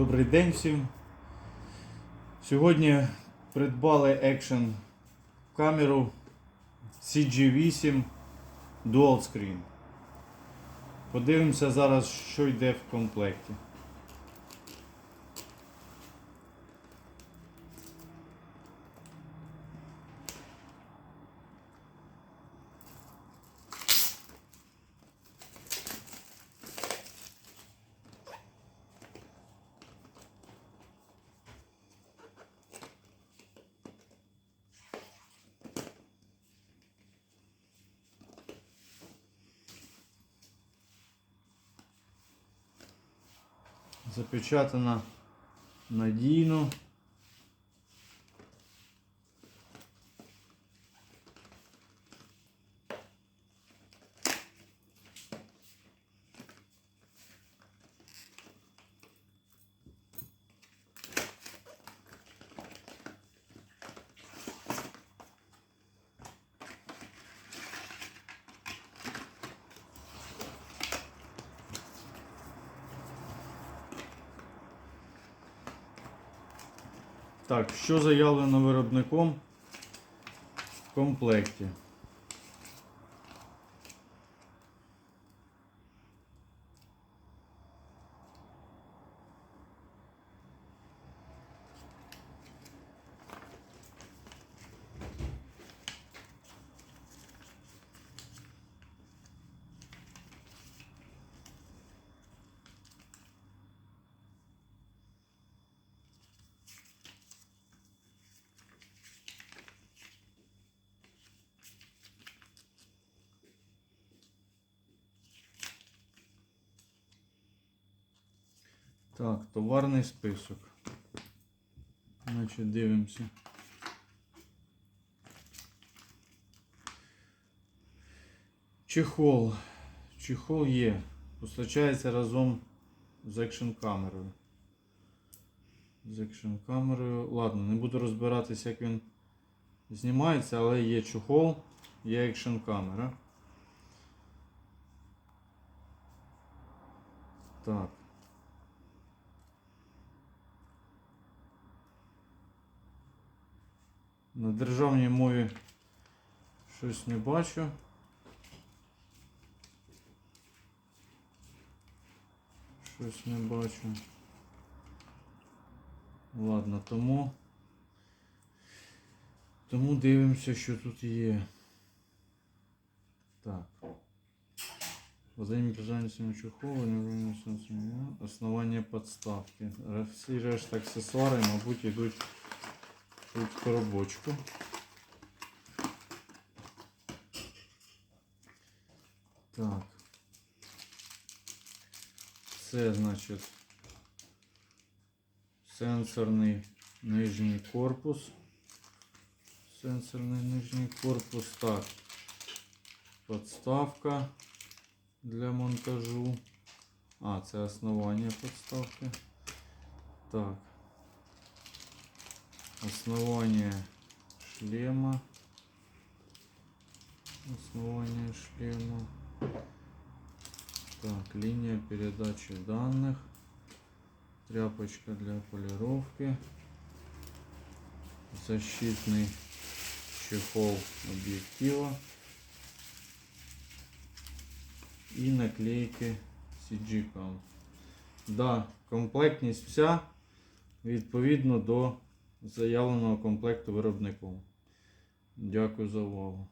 Добрий день всім. Сьогодні придбали екшен камеру CG8 Dual Screen. Подивимося зараз, що йде в комплекті. Запечатана надійно. Так, що заявлено виробником в комплекті? Так, товарний список. Значить, дивимося. Чехол. Чехол є. Постачається разом з екшн камерою. З екшн камерою. Ладно, не буду розбиратися, як він знімається, але є чехол, є екшн камера. Так. На державній мові щось не бачу. Щось не бачу. Ладно, тому. Тому дивимося, що тут є. Так. Воздаємо прижанцем чехола, основання подставки. Всі решта аксесуари, мабуть, йдуть тут коробочку. Так. Це, значить, сенсорний нижній корпус. Сенсорний нижній корпус. Так. Подставка для монтажу. А, це основання подставки. Так Основание шлема. Основание шлема. Так, линия передачи данных. Тряпочка для полировки. Защитный чехол объектива. І наклейки CG-Cam. Да, комплектність вся відповідно до заявленого комплекту виробником. Дякую за увагу.